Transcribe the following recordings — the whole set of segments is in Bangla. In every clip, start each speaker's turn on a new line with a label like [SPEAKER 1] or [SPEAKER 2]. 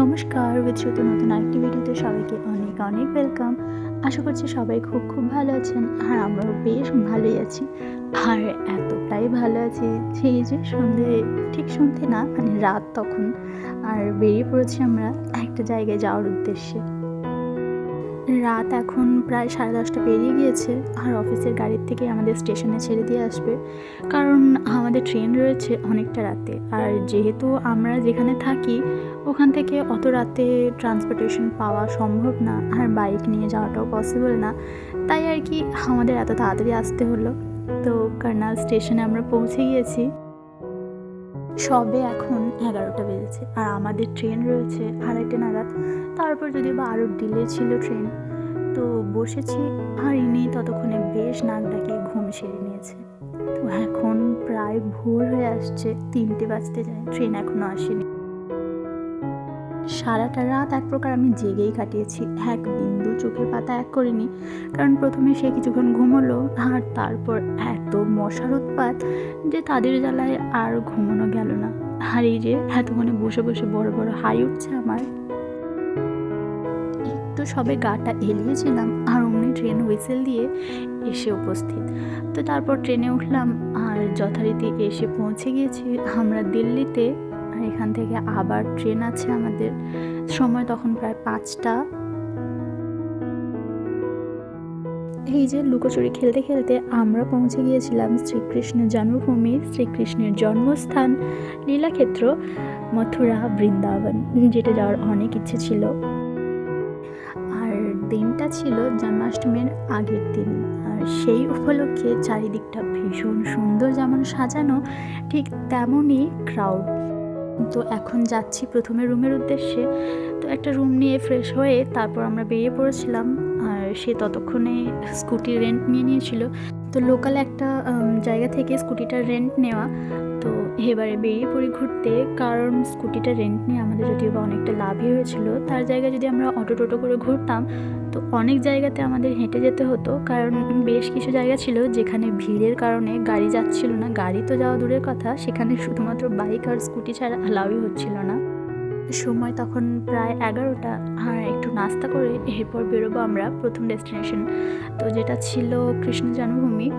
[SPEAKER 1] নমস্কার উইথ নতুন আরেকটি ভিডিওতে সবাইকে অনেক অনেক ওয়েলকাম আশা করছি সবাই খুব খুব ভালো আছেন আর আমরাও বেশ ভালোই আছি। আর এতটাই ভালো আছি সেই যে সন্ধে, ঠিক সন্ধে না মানে রাত তখন। আর বেরিয়ে পড়েছি আমরা একটা জায়গায় যাওয়ার উদ্দেশ্যে। রাত এখন প্রায় সাড়ে দশটা পেরিয়ে গিয়েছে আর অফিসের গাড়ির থেকে আমাদের স্টেশনে ছেড়ে দিয়ে আসবে। কারণ আমাদের ট্রেন রয়েছে অনেকটা রাতে আর যেহেতু আমরা যেখানে থাকি, ওখান থেকে অত রাতে ট্রান্সপোর্টেশন পাওয়া সম্ভব না আর বাইক নিয়ে যাওয়াটাও পসিবল না। তাই আর কি আমাদের এত তাড়াতাড়ি আসতে হলো। তো কার্নাল স্টেশনে আমরা পৌঁছে গিয়েছি। সবে এখন এগারোটা বেজেছে আর আমাদের ট্রেন রয়েছে আড়াইটে নাগাদ। তারপর যদি বা আরও ডিলে ছিল ট্রেন, তো বসেছি আর ইনি ততক্ষণে বেশ নাক ডাকিয়ে ঘুম সেরে নিয়েছে। তো এখন প্রায় ভোর হয়ে আসছে, তিনটে বাজতে যায়, ট্রেন এখনও আসেনি। সারাটা রাত এক প্রকার আমি জেগেই কাটিয়েছি। এক বিন্দু চোখের পাতা এক করিনি, কারণ প্রথমে সে কিছুক্ষণ ঘুমোলো আর তারপর এত মশার উৎপাত যে তাদের জ্বালায় আর ঘুমানো গেল না। আর এই যে এতক্ষণে বসে বসে বড় বড় হাই উঠছে আমার। একটু সবে গাটা এলিয়েছিলাম আর অমনি ট্রেন হুইসেল দিয়ে এসে উপস্থিত। তো তারপর ট্রেনে উঠলাম আর যথারীতি এসে পৌঁছে গিয়েছি। আমরা দিল্লিতে এখান থেকে আবার ট্রেন আছে আমাদের। সময় তখন প্রায় পাঁচটা। এই যে লুকোচুরি খেলতে খেলতে আমরা পৌঁছে গিয়েছিলাম শ্রীকৃষ্ণের জন্মভূমি, শ্রীকৃষ্ণের জন্মস্থান, লীলাক্ষেত্র, মথুরা, বৃন্দাবন যেটা যাওয়ার অনেক ইচ্ছে ছিল। আর দিনটা ছিল জন্মাষ্টমীর আগের দিন। আর সেই উপলক্ষে চারিদিকটা ভীষণ সুন্দর যেমন সাজানো, ঠিক তেমনই ক্রাউড তো এখন যাচ্ছি প্রথমে রুমের উদ্দেশ্যে। তো একটা রুম নিয়ে ফ্রেশ হয়ে তারপর আমরা বেরিয়ে পড়েছিলাম। আর সে ততক্ষণে স্কুটি রেন্ট নিয়ে নিয়েছিল। তো লোকাল একটা জায়গা থেকে স্কুটিটা রেন্ট নেওয়া। এবারে বেরিয়ে পড়ি ঘুরতে, কারণ স্কুটিটা রেন্ট নিয়ে আমাদের যদিও বা অনেকটা লাভই হয়েছিল। তার জায়গায় যদি আমরা অটো টোটো করে ঘুরতাম, তো অনেক জায়গাতে আমাদের হেঁটে যেতে হতো। কারণ বেশ কিছু জায়গা ছিল যেখানে ভিড়ের কারণে গাড়ি যাচ্ছিল না। গাড়ি তো যাওয়া দূরের কথা, সেখানে শুধুমাত্র বাইক আর স্কুটি ছাড়া অ্যালাউই হচ্ছিল না। সময় তখন প্রায় এগারোটা। আর একটু নাস্তা করে এরপর বেরোবো আমরা প্রথম ডেস্টিনেশন তো যেটা ছিল কৃষ্ণ জন্মভূমি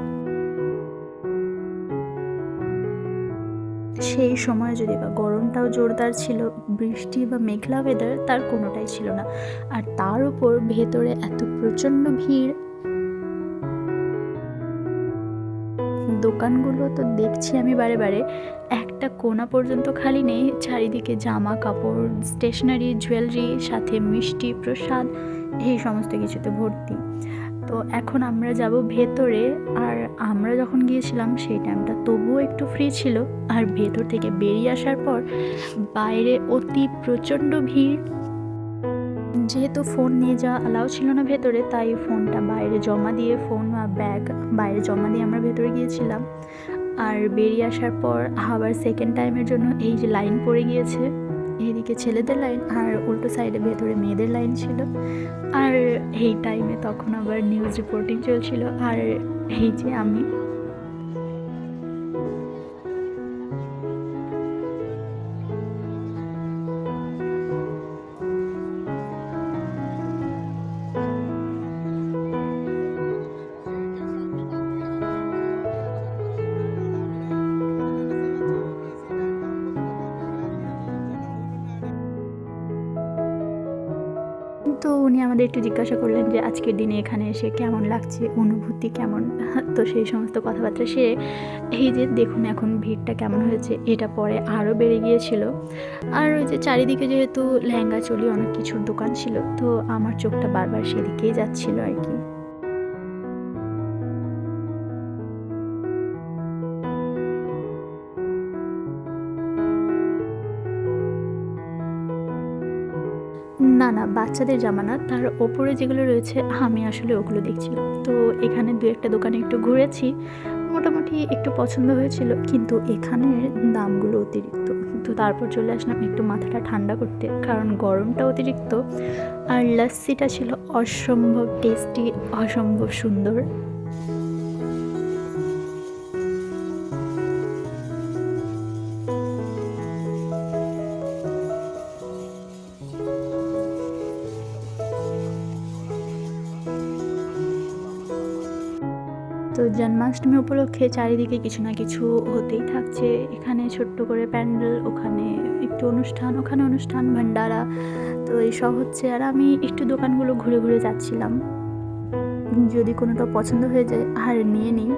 [SPEAKER 1] সেই সময় যদি বা গরমটাও জোরদার ছিল, বৃষ্টি বা মেঘলা ওয়েদার তার কোনোটাই ছিল না। আর তার উপর ভেতরে এত প্রচণ্ড ভিড়। দোকানগুলো তো দেখছি আমি বারে বারে। একটা কোনা পর্যন্ত খালি নেই, চারিদিকে জামা কাপড় স্টেশনারি জুয়েলারি সাথে মিষ্টি, প্রসাদ, এই সমস্ত কিছুতে ভর্তি। তো এখন আমরা যাব ভেতরে, আর আমরা যখন গিয়েছিলাম সেই টাইমটা তবুও একটু ফ্রি ছিল। আর ভেতর থেকে বেরিয়ে আসার পর বাইরে অতি প্রচণ্ড ভিড়। যেহেতু ফোন নিয়ে যাওয়া অ্যালাউ ছিল না ভেতরে, তাই ফোনটা বাইরে জমা দিয়ে ফোন বা ব্যাগ বাইরে জমা দিয়ে আমরা ভেতরে গিয়েছিলাম। আর বেরিয়ে আসার পর আবার সেকেন্ড টাইমের জন্য এই যে লাইন পড়ে গিয়েছে। এদিকে ছেলেদের লাইন আর উল্টো সাইডে ভেতরে মেয়েদের লাইন ছিল। আর এই টাইমে তখন আবার নিউজ রিপোর্টিং চলছিল। আর এই যে আমি তো উনি আমাদের একটু জিজ্ঞাসা করলেন যে আজকের দিনে এখানে এসে কেমন লাগছে, অনুভূতি কেমন? তো সেই সমস্ত কথাবার্তা সে এই যে দেখুন এখন ভিড়টা কেমন হয়েছে, এটা পরে আরও বেড়ে গিয়েছিল। আর ওই যে চারিদিকে যেহেতু লেহেঙ্গা চলি অনেক কিছুর দোকান ছিল, তো আমার চোখটা বারবার সেদিকেই যাচ্ছিল আর কি। না না, বাচ্চাদের জামা না তার ওপরে যেগুলো রয়েছে, আমি আসলে ওগুলো দেখছিলাম তো এখানে দু একটা দোকানে একটু ঘুরেছি, মোটামুটি একটু পছন্দ হয়েছিল, কিন্তু এখানের দামগুলো অতিরিক্ত। তো তারপর চলে আসলাম একটু মাথাটা ঠান্ডা করতে, কারণ গরমটা অতিরিক্ত, আর লাস্সিটা ছিল অসম্ভব টেস্টি অসম্ভব সুন্দর। তো জন্মাষ্টমী উপলক্ষে চারিদিকে কিছু না কিছু হতেই থাকছে। এখানে ছোট্ট করে প্যান্ডেল, ওখানে একটু অনুষ্ঠান, ওখানে অনুষ্ঠান, ভান্ডারা। তো এইসব হচ্ছে। আর আমি একটু দোকানগুলো ঘুরে ঘুরে যাচ্ছিলাম। যদি কোনোটা পছন্দ হয়ে যায়, আর নিয়ে নিই।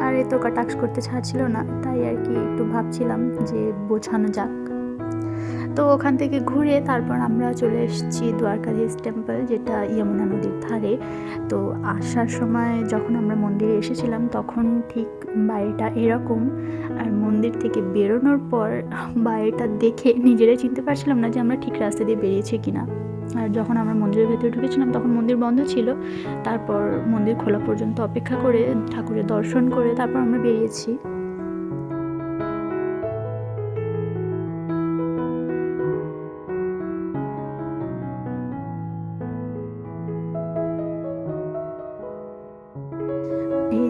[SPEAKER 1] আর এ তো কাটাক্স করতে ছাড়ছিল না, তাই আর কি একটু ভাবছিলাম যে বোঝানো যাক। তো ওখান থেকে ঘুরে তারপর আমরা চলে এসেছি দ্বারকাধীশ টেম্পল যেটা যমুনা নদীর ধারে। তো আসার সময় যখন আমরা মন্দিরে এসেছিলাম, তখন ঠিক বাড়িটা এরকম। আর মন্দির থেকে বেরোনোর পর বাড়িটা দেখে নিজেরাই চিনতে পারছিলাম না যে আমরা ঠিক রাস্তা দিয়ে বেরিয়েছি কিনা। আর যখন আমরা মন্দিরের ভেতরে ঢুকেছিলাম, তখন মন্দির বন্ধ ছিল। তারপর মন্দির খোলা পর্যন্ত অপেক্ষা করে ঠাকুরের দর্শন করে তারপর আমরা বেরিয়েছি।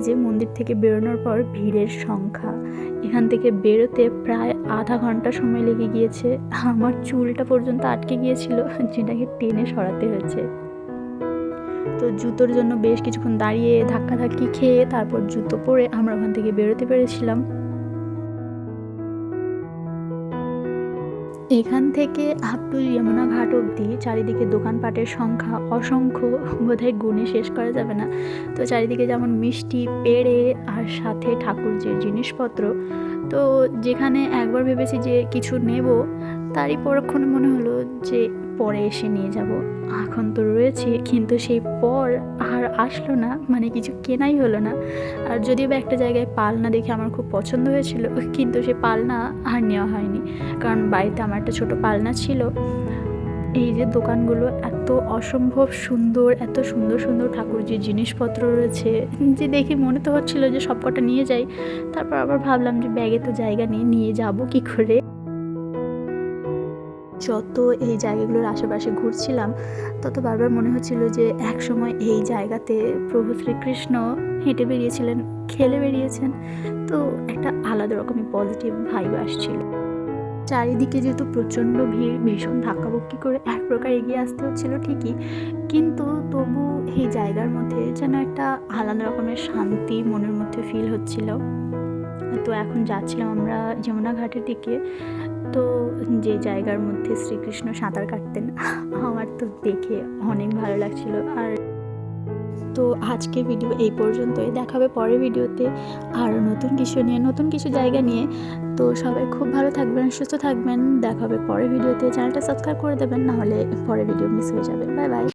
[SPEAKER 1] যে মন্দির থেকে বেরোনোর পর ভিড়ের সংখ্যা। এখান থেকে বেরোতে প্রায় আধা ঘণ্টা সময় লেগে গিয়েছে। আমার চুলটা পর্যন্ত আটকে গিয়েছিল, যেটাকে টেনে সরাতে হয়েছে। তো জুতোর জন্য বেশ কিছুক্ষণ দাঁড়িয়ে ধাক্কাধাক্কি খেয়ে তারপর জুতো পরে আমরা ওখান থেকে বেরোতে পেরেছিলাম। এখান থেকে আপ যমুনা ঘাট অবধি চারিদিকে দোকানপাটের সংখ্যা অসংখ্য, বোধহয় গুণে শেষ করা যাবে না। তো চারিদিকে যেমন মিষ্টি, পেড়ে আর সাথে ঠাকুরজির জিনিসপত্র। তো যেখানে একবার ভেবেছি যে কিছু নেব, তারই পরক্ষণে মনে হলো যে পরে এসে নিয়ে যাব। এখন তো রয়েছে, কিন্তু সেই পর আর আসলো না মানে কিছু কেনাই হলো না। আর যদিও বা একটা জায়গায় পালনা দেখে আমার খুব পছন্দ হয়েছিল, কিন্তু সে পালনা আর নেওয়া হয়নি। কারণ বাড়িতে আমার একটা ছোট পালনা ছিল। এই যে দোকানগুলো এত অসম্ভব সুন্দর, এত সুন্দর সুন্দর ঠাকুরজির জিনিসপত্র রয়েছে, যে দেখে মনে তো হচ্ছিল যে সব কটা নিয়ে যাই। তারপর আবার ভাবলাম যে ব্যাগে তো জায়গা নিয়ে নিয়ে যাব কি করে? যত এই জায়গাগুলোর আশেপাশে ঘুরছিলাম, তত বারবার মনে হচ্ছিল যে এক সময় এই জায়গাতে প্রভু শ্রীকৃষ্ণ হেঁটে বেরিয়েছিলেন, খেলে বেরিয়েছেন। তো একটা আলাদা রকমের পজিটিভ ভাইব আসছিল। চারিদিকে যেহেতু প্রচণ্ড ভিড়, ভীষণ ধাক্কাবুক্কি করে এক প্রকার এগিয়ে আসতে হচ্ছিল ঠিকই। কিন্তু তবু এই জায়গার মধ্যে যেন একটা আলাদা রকমের শান্তি মনের মধ্যে ফিল হচ্ছিল। তো এখন যাচ্ছিলাম আমরা যমুনা ঘাটের দিকে। তো যে জায়গার মধ্যে শ্রীকৃষ্ণ সাঁতার কাটতেন, আমার তো দেখে অনেক ভালো লাগছিল। আর তো আজকে ভিডিও এই পর্যন্তই দেখাবে পরের ভিডিওতে আর নতুন কিছু নিয়ে, নতুন কিছু জায়গা নিয়ে। তো সবাই খুব ভালো থাকবেন, সুস্থ থাকবেন দেখাবে পরের ভিডিওতে চ্যানেলটা সাবস্ক্রাইব করে দেবেন, নাহলে পরের ভিডিও মিস হয়ে যাবে। Bye bye